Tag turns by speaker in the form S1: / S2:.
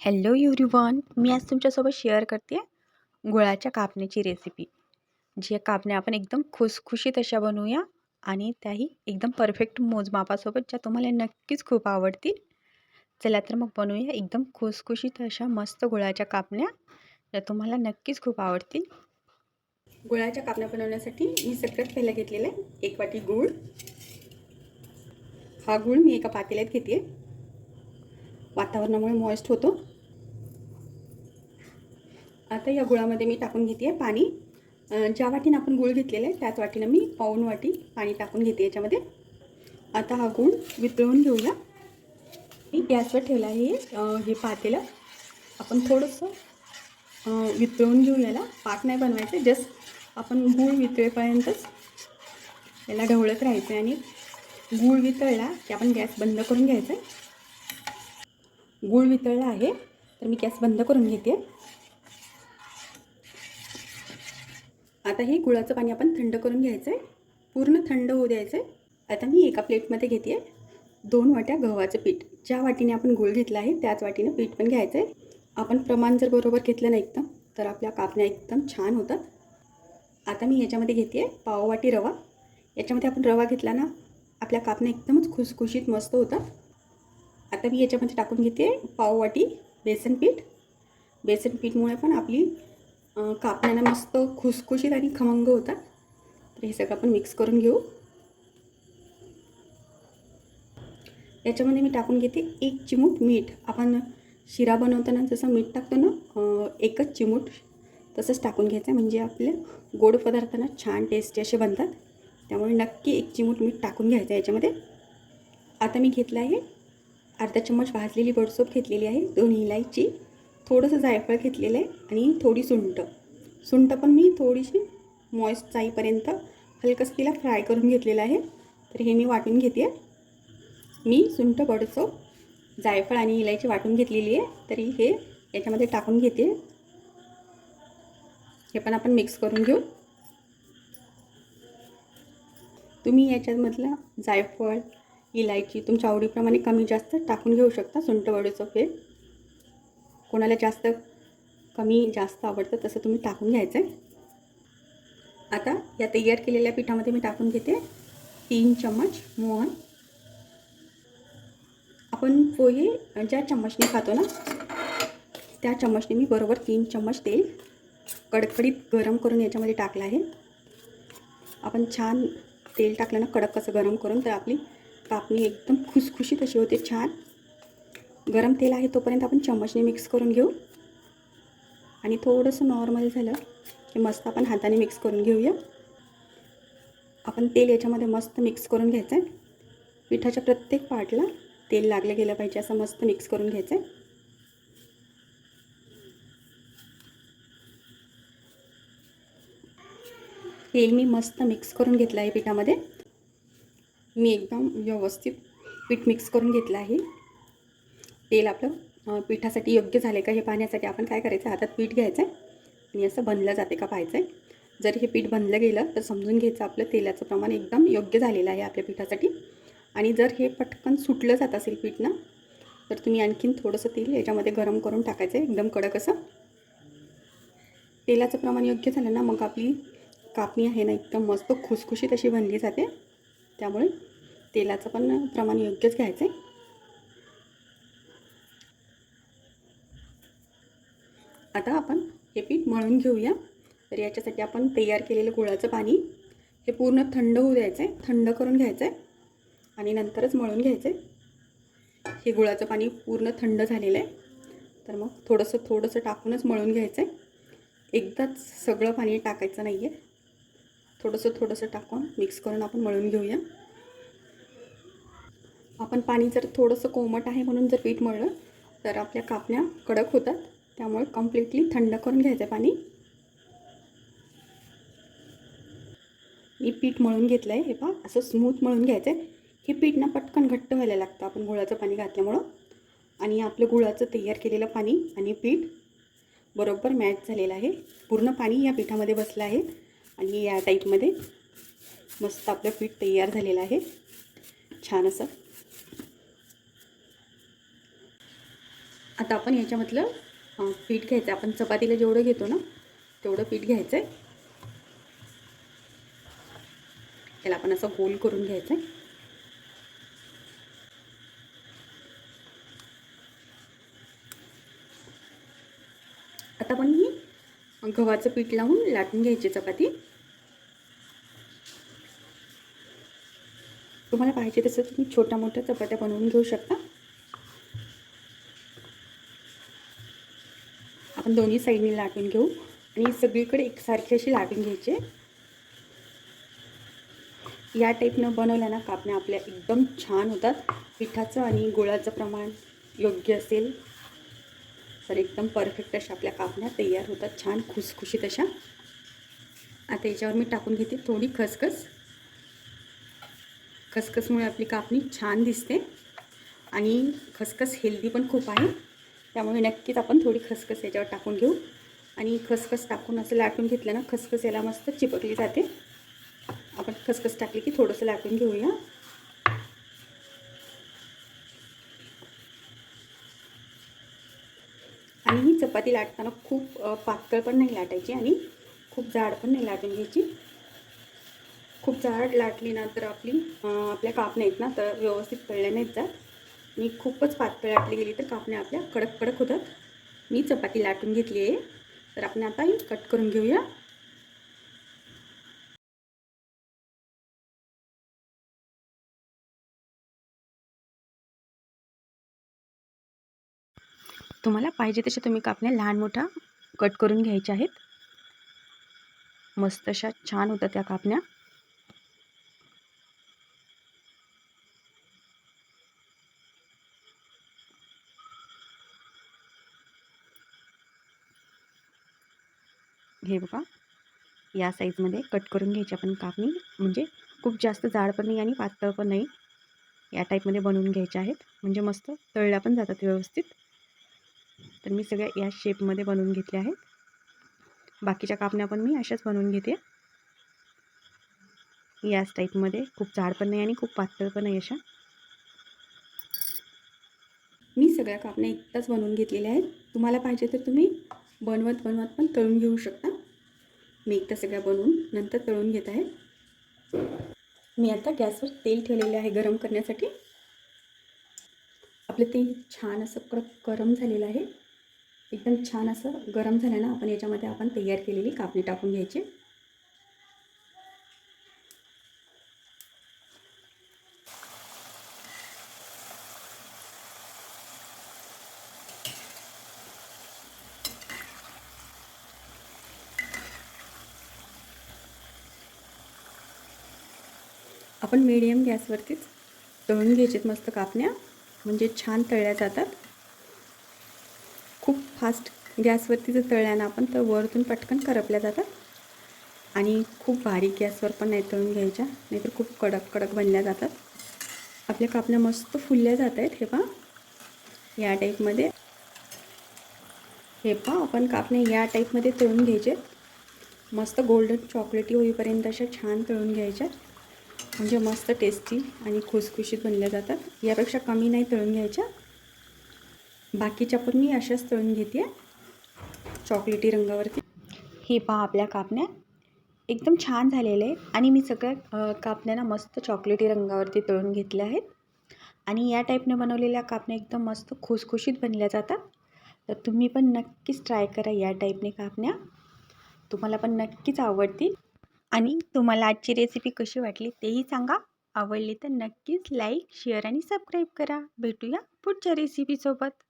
S1: Hello everyone मी आज तुमच्यासोबत share करते आहे गुळाच्या कापण्याची रेसिपी जे कापण्या आपण एकदम खुसखुशीत अशा बनवूया आणि त्याही एकदम परफेक्ट मोजमापासोबत ज्या तुम्हाला नक्कीच खूप आवडतील. चला तर मग बनवूया एकदम खुसखुशीत अशा मस्त गुळाच्या कापण्या. ज्या तुम्हाला नक्कीच खूप आवडतील. गुळाच्या कापण्या बनवण्यासाठी मी सगळ्यात पहिलं घेतलेलं आहे एक वाटी गूळ. हा गूळ मी एका पातेल्यात घेते वातावरणामुळे मॉइस्ट होतो. आता या गुळामध्ये मी टाकून घेते आहे पाणी ज्या वाटीनं आपण गूळ घेतलेला आहे त्याच वाटीनं मी पाऊन वाटी पाणी टाकून घेते याच्यामध्ये. आता हा गूळ वितळून घेऊया. मी गॅसवर ठेवला आहे हे पातेलं. आपण थोडंसं वितळून घेऊ याला. पाक नाही बनवायचं जस्ट आपण गूळ वितळेपर्यंतच याला ढवळत राहायचं आणि गूळ वितळला की आपण गॅस बंद करून घ्यायचा. गूळ वितळला आहे. तर मी गॅस बंद करून घेते. आता हे गुळाचं पाणी आपण थंड करून घ्यायचं आहे पूर्ण थंड होऊ द्यायचं आहे आता मी एका प्लेटमध्ये घेते. आहे दोन वाट्या गव्हाचं पीठ. ज्या वाटीने आपण गुळ घेतला आहे त्याच वाटीनं पीठ पण घ्यायचं आहे आपण प्रमाण जर बरोबर घेतलं ना एकदम तर आपल्या कापण्या एकदम छान होतात. आता मी याच्यामध्ये घेते आहे पाववाटी रवा. याच्यामध्ये आपण रवा घेतला ना आपल्या कापण्या एकदमच खुसखुशीत मस्त होतात. आता मी याच्यामध्ये टाकून घेते पाववाटी बेसन पीठ. बेसन पीठमुळे पण आपली कापण्याला मस्त खुसखुशीत आणि खमंग होतात. तर हे सगळं आपण मिक्स करून घेऊ. याच्यामध्ये मी टाकून घेते एक चिमूट मीठ. आपण शिरा बनवताना जसं मीठ टाकतो ना एकच चिमूट तसंच टाकून घ्यायचं. म्हणजे आपले गोड पदार्थांना छान टेस्टी असे बनतात. त्यामुळे नक्की एक चिमूट मीठ टाकून घ्यायचं याच्यामध्ये. आता मी घेतलं आहे अर्धा चम्मच भाजलेली बडसोप घेतलेली आहे. दोन इलायची थोडंसं जायफळ घेतलेलं आहे आणि थोडी सुंट सुंट पण मी थोडीशी मॉइस्ट जाईपर्यंत हलकंच तिला फ्राय करून घेतलेलं आहे. तर हे मी वाटून घेते. मी सुंट बडसोप जायफळ आणि इलायची वाटून घेतलेली आहे. तरी हे याच्यामध्ये टाकून घेते. हे पण आपण मिक्स करून घेऊ. तुम्ही याच्यामधलं जायफळ इलायची तुमच्या आवडीप्रमाणे कमी जास्त टाकून घेऊ शकता सुंटवडीचं बडीचं कोणाला जास्त कमी जास्त आवडतं तसं तुम्ही टाकून घ्यायचं आहे आता या तयार केलेल्या पिठामध्ये मी टाकून घेते तीन चम्मच मोहन. आपण पोहे ज्या चम्मचने खातो ना त्या चम्मचने मी बरोबर तीन चम्मच तेल कडकडीत गरम करून याच्यामध्ये टाकलं आहे. आपण छान तेल टाकलं ना कडक कसं गरम करून तर आपली कापणी एकदम खुसखुशीत अशी होते छान. गरम तेल आहे तोपर्यंत आपण चम्मचने मिक्स करून घेऊ. आणि थोडंसं नॉर्मल झालं की मस्त आपण हाताने मिक्स करून घेऊया. आपण तेल याच्यामध्ये मस्त मिक्स करून घ्यायचं आहे पिठाच्या प्रत्येक पार्टला तेल लागलं गेलं पाहिजे असं मस्त मिक्स करून घ्यायचं आहे तेल मी मस्त मिक्स करून घेतलं आहे पिठामध्ये. मी एकदम व्यवस्थित पीठ मिक्स करून घेतलं आहे. तेल आपलं पिठासाठी योग्य झाले का हे पाहण्यासाठी आपण काय करायचं? हातात पीठ घ्यायचं आहे आणि असं बनलं जाते का पाहायचं आहे जर हे पीठ बनलं गेलं तर समजून घ्यायचं आपलं तेलाचं प्रमाण एकदम योग्य झालेलं आहे आपल्या पिठासाठी. आणि जर हे पटकन सुटलं जात असेल पीठ ना तर तुम्ही आणखीन थोडंसं तेल याच्यामध्ये गरम करून टाकायचं आहे एकदम कडक असं. तेलाचं प्रमाण योग्य झालं ना मग आपली कापणी आहे ना एकदम मस्त खुसखुशीत अशी बनली जाते. त्यामुळे तेलाचं पण प्रमाण योग्यच घ्यायचं आहे आता आपण हे पीठ मळून घेऊया. तर याच्यासाठी आपण तयार केलेलं गुळाचं पाणी हे पूर्ण थंड होऊ द्यायचं आहे थंड करून घ्यायचं आहे आणि नंतरच मळून घ्यायचं आहे हे गुळाचं पाणी पूर्ण थंड झालेलं आहे तर मग थोडंसं थोडंसं टाकूनच मळून घ्यायचं आहे एकदाच सगळं पाणी टाकायचं नाही आहे थोडंसं थोडंसं टाकून मिक्स करून आपण मळून घेऊया. आपण पाणी जर थोडंसं कोमट आहे म्हणून जर पीठ मळलं तर आपल्या कापण्या कडक होतात. त्यामुळे कम्प्लिटली थंड करून घ्यायचं आहे पाणी. मी पीठ मळून घेतलं आहे हे पहा असं स्मूथ मळून घ्यायचं आहे हे पीठ ना पटकन घट्ट व्हायला लागतं आपण गुळाचं पाणी घातल्यामुळं. आणि आपलं गुळाचं तयार केलेलं पाणी आणि पीठ बरोबर मॅच झालेलं आहे. पूर्ण पाणी या पिठामध्ये बसलं आहे. आणि या टाईपमध्ये मस्त आपलं पीठ तयार झालेलं आहे. छान असं. आता आपण याच्यामधलं पीठ घ्यायचं आपण चपातीला जेवढं घेतो ना तेवढं पीठ घ्यायचं आहे त्याला आपण असं गोल करून घ्यायचं आहे आता आपण ही गव्हाचं पीठ लावून लाटून घ्यायची चपाती. तुम्हाला पाहिजे तसं तुम्ही छोट्या मोठ्या चपात्या बनवून घेऊ शकता. आपण दोन्ही साईडने लाटून घेऊ आणि सगळीकडे एकसारखी अशी लाटून घ्यायची. या टाईपनं बनवल्या ना कापण्या आपल्या एकदम छान होतात. पिठाचं आणि गुळाचं प्रमाण योग्य असेल. तर एकदम परफेक्ट अशा आपल्या कापण्या तयार होतात. छान खुसखुशीत अशा. आता याच्यावर मी टाकून घेते थोडी खसखस. खसखसमुळे आपली कापणी छान दिसते. आणि खसखस हेल्दी पण खूप आहे. त्यामुळे नक्कीच आपण थोडी खसखस याच्यावर टाकून घेऊ. आणि खसखस टाकून असं लाटून घेतलं ना खसखस याला मस्त चिपकली जाते. आपण खसखस टाकली की थोडंसं लाटून घेऊया आणि ही चपाती लाटताना खूप पातळ पण नाही लाटायची आणि खूप जाड पण नाही लाटून घ्यायची. खूप जाड लाटली ना तर आपली आपल्या कापण्या आहेत ना तर व्यवस्थित पडल्या नाहीत जात. आणि खूपच पातळ लाटली गेली तर कापण्या आपल्या कडक कडक होतात. मी चपाती लाटून घेतली आहे. तर आपण आता कट करून घेऊया. तुम्हाला पाहिजे तशा तुम्ही कापण्या लहान मोठ्या कट करून घ्यायच्या आहेत. मस्त अशा छान होत्या त्या कापण्या. हे बघा या साईजमध्ये कट करून घ्यायची आपण कापणी. म्हणजे खूप जास्त जाड पण नाही आणि पातळ पण नाही. या टाईपमध्ये बनवून घ्यायच्या आहेत. म्हणजे मस्त तळल्या पण जातात व्यवस्थित. तर मी सगळ्या या शेपमध्ये बनवून घेतल्या आहेत. बाकीच्या कापण्या पण मी अशाच बनवून घेते. याच टाईपमध्ये खूप जाड पण नाही आणि खूप पातळ पण नाही अशा. मी सगळ्या कापण्या एकदाच बनवून घेतलेल्या आहेत. तुम्हाला पाहिजे तर तुम्ही बनवत बनवत पण तळून घेऊ शकता. मी एकदा सगळ्या बनवून नंतर तळून घेत आहे. मी आता गॅसवर तेल ठेवलेले आहे गरम करण्यासाठी. आपलं तेल छान असं कडक गरम झालेलं आहे. एकदम छान असं गरम झालं ना आपण याच्यामध्ये आपण तयार केलेली कापणी टाकून घ्यायची. आपण मीडियम गॅसवरतीच तळून घ्यायचेत मस्त कापण्या. म्हणजे छान तळल्या जातात. खूप फास्ट गॅसवरती जर तळल्या ना आपण तर वरतून पटकन करपल्या जातात. आणि खूप बारीक गॅसवर पण नाही तळून घ्यायच्या नाहीतर खूप कडक कडक बनल्या जातात. आपल्या कापण्या मस्त फुलल्या जात आहेत हे पहा. या टाईपमध्ये हे पहा आपण कापण्या या टाईपमध्ये तळून घ्यायचे. मस्त गोल्डन चॉकलेटी होईपर्यंत अशा छान तळून घ्यायच्या. म्हणजे मस्त टेस्टी आणि खुसखुशीत बनल्या जातात. यापेक्षा कमी नाही तळून घ्यायच्या. बाकीच्या पण मी अशाच तळून घेते. चॉकलेटी रंगावरती. हे पहा आपल्या कापण्या. एकदम छान झालेले आहेत आणि मी सगळ्या कापण्यांना मस्त चॉकलेटी रंगावरती तळून घेतल्या आहेत. आणि या टाईपने बनवलेल्या कापण्या एकदम मस्त खुसखुशीत बनल्या जातात. तर तुम्ही पण नक्कीच ट्राय करा या टाईपने कापण्या. तुम्हाला पण नक्कीच आवडतील. आणि तुम्हाला आजची रेसिपी कशी वाटली तेही सांगा. आवडली तर नक्कीच लाईक शेअर आणि सबस्क्राईब करा. भेटूया पुढच्या रेसिपीसोबत